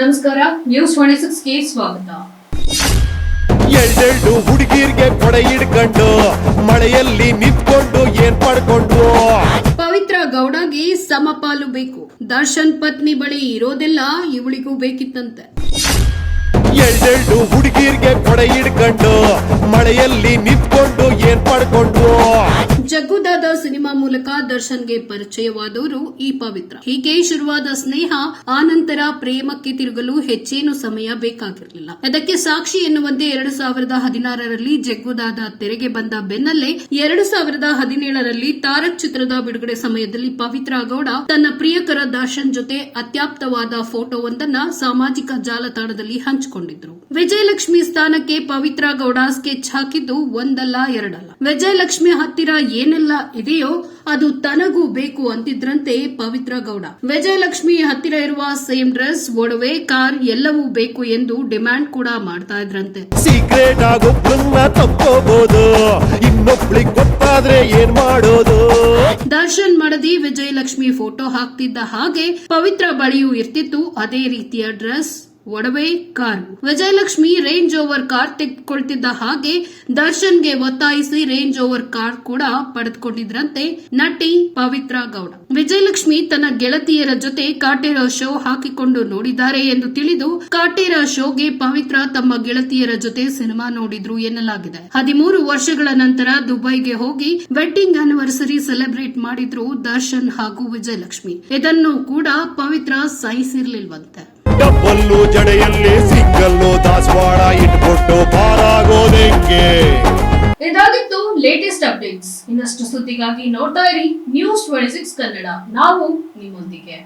ನಮಸ್ಕಾರ news twenty ಸಿಕ್ಸ್ಗೆ ಸ್ವಾಗತ. ಎಳ್ಳೆಳ್ಳು ಹುಡುಗಿರ್ಗೆ ಕೊಡೆ ಹಿಡ್ಕೊಂಡು ಮಳೆಯಲ್ಲಿ ನಿಂತ್ಕೊಂಡು ಏನ್ ಪಡ್ಕೊಂಡು? ಪವಿತ್ರ ಗೌಡಗೆ ಸಮಪಾಲು ಬೇಕು. ದರ್ಶನ್ ಪತ್ನಿ ಬಳಿ ಇರೋದೆಲ್ಲ ಇವಳಿಗೂ ಬೇಕಿತ್ತಂತೆ. ಎಳ್ಳೆಳ್ಳು ಹುಡುಗಿರ್ಗೆ ಕೊಡೆ ಹಿಡ್ಕೊಂಡು ಮಳೆಯಲ್ಲಿ ನಿಂತ್ಕೊಂಡು ಏನ್ ಪಡ್ಕೊಂಡು? ಜಗ್ಗುದಾದ ಸಿನಿಮಾ ಮೂಲಕ ದರ್ಶನ್ಗೆ ಪರಿಚಯವಾದವರು ಈ ಪವಿತ್ರ. ಹೀಗೆ ಶುರುವಾದ ಸ್ನೇಹ ಆನಂತರ ಪ್ರೇಮಕ್ಕೆ ತಿರುಗಲು ಹೆಚ್ಚೇನು ಸಮಯ ಬೇಕಾಗಿರಲಿಲ್ಲ. ಅದಕ್ಕೆ ಸಾಕ್ಷಿ ಎನ್ನುವಂತೆ ಎರಡು ಸಾವಿರದ ಹದಿನಾರರಲ್ಲಿ ಜಗ್ಗುದಾದ ತೆರೆಗೆ ಬಂದ ಬೆನ್ನಲ್ಲೇ ಎರಡು ಸಾವಿರದ ಹದಿನೇಳರಲ್ಲಿ ತಾರಕ್ ಚಿತ್ರದ ಬಿಡುಗಡೆ ಸಮಯದಲ್ಲಿ ಪವಿತ್ರ ಗೌಡ ತನ್ನ ಪ್ರಿಯಕರ ದರ್ಶನ್ ಜೊತೆ ಅತ್ಯಾಪ್ತವಾದ ಫೋಟೋವೊಂದನ್ನ ಸಾಮಾಜಿಕ ಜಾಲತಾಣದಲ್ಲಿ ಹಂಚಿಕೊಂಡಿದ್ರು. ವಿಜಯಲಕ್ಷ್ಮಿ ಸ್ಥಾನಕ್ಕೆ ಪವಿತ್ರ ಗೌಡ ಸ್ಕೆಚ್ ಹಾಕಿದ್ದು ಒಂದಲ್ಲ ಎರಡಲ್ಲ. ವಿಜಯಲಕ್ಷ್ಮಿ ಹತ್ತಿರ ಏನೆಲ್ಲ ಇದೆಯೋ ಅದು ತನಗೂ ಬೇಕು ಅಂತಿದ್ರಂತೆ ಪವಿತ್ರ ಗೌಡ. ವಿಜಯಲಕ್ಷ್ಮಿ ಹತ್ತಿರ ಇರುವ ಸೇಮ್ ಡ್ರೆಸ್ ಒಡವೆ ಕಾರ್ ಎಲ್ಲವೂ ಬೇಕು ಎಂದು ಡಿಮ್ಯಾಂಡ್ ಕೂಡ ಮಾಡ್ತಾ ಇದ್ರಂತೆ. ಸೀಕ್ರೆಟ್ ತಪ್ಪೋಬಹುದು ಇನ್ನೊಬ್ಳಿಗ್ ಗೊತ್ತಾದ್ರೆ ಏನ್ ಮಾಡೋದು? ದರ್ಶನ್ ಮಡದಿ ವಿಜಯಲಕ್ಷ್ಮಿ ಫೋಟೋ ಹಾಕ್ತಿದ್ದ ಹಾಗೆ ಪವಿತ್ರ ಬಳಿಯೂ ಇರ್ತಿತ್ತು ಅದೇ ರೀತಿಯ ಡ್ರೆಸ್. ಒಡವೆ car. Vijayalakshmi Range Rover car ತೆಗೆದುಕೊಳ್ತಿದ್ದ ಹಾಗೆ ದರ್ಶನ್ಗೆ ಒತ್ತಾಯಿಸಿ ರೇಂಜ್ ಓವರ್ ಕಾರ್ ಕೂಡ ಪಡೆದುಕೊಂಡಿದ್ರಂತೆ ನಟಿ ಪವಿತ್ರ ಗೌಡ. ವಿಜಯಲಕ್ಷ್ಮಿ ತನ್ನ ಗೆಳತಿಯರ ಜೊತೆ ಕಾಟೇರ ಶೋ ಹಾಕಿಕೊಂಡು ನೋಡಿದ್ದಾರೆ ಎಂದು ತಿಳಿದು ಕಾಟೇರ ಶೋಗೆ ಪವಿತ್ರ ತಮ್ಮ ಗೆಳತಿಯರ ಜೊತೆ ಸಿನಿಮಾ ನೋಡಿದ್ರು ಎನ್ನಲಾಗಿದೆ. ಹದಿಮೂರು ವರ್ಷಗಳ ನಂತರ ದುಬೈಗೆ ಹೋಗಿ ವೆಡ್ಡಿಂಗ್ ಆನಿವರ್ಸರಿ ಸೆಲೆಬ್ರೇಟ್ ಮಾಡಿದ್ರು ದರ್ಶನ್ ಹಾಗೂ ವಿಜಯಲಕ್ಷ್ಮಿ. ಇದನ್ನು ಕೂಡ ಪವಿತ್ರ ಸಹಿಸಿರ್ಲಿಲ್ವಂತೆ. ಡಬ್ಬಲ್ಲು ಜಡೆಯಲ್ಲಿ ಸಿಂಗಲ್ಲು ದಾಸವಾಳ ಇಟ್ಬಿಟ್ಟು ಪಾರಾಗೋದೆಂಗೆ ಇದಾಗಿತ್ತು ಲೇಟೆಸ್ಟ್ ಅಪ್ಡೇಟ್ಸ್ ಇನ್ನಷ್ಟು ಸುದ್ದಿಗಾಗಿ ನೋಡ್ತಾ ಇರಿ ನ್ಯೂಸ್ ಟ್ವೆಂಟಿ ಸಿಕ್ಸ್ ಕನ್ನಡ. ನಾವು ನಿಮ್ಮೊಂದಿಗೆ.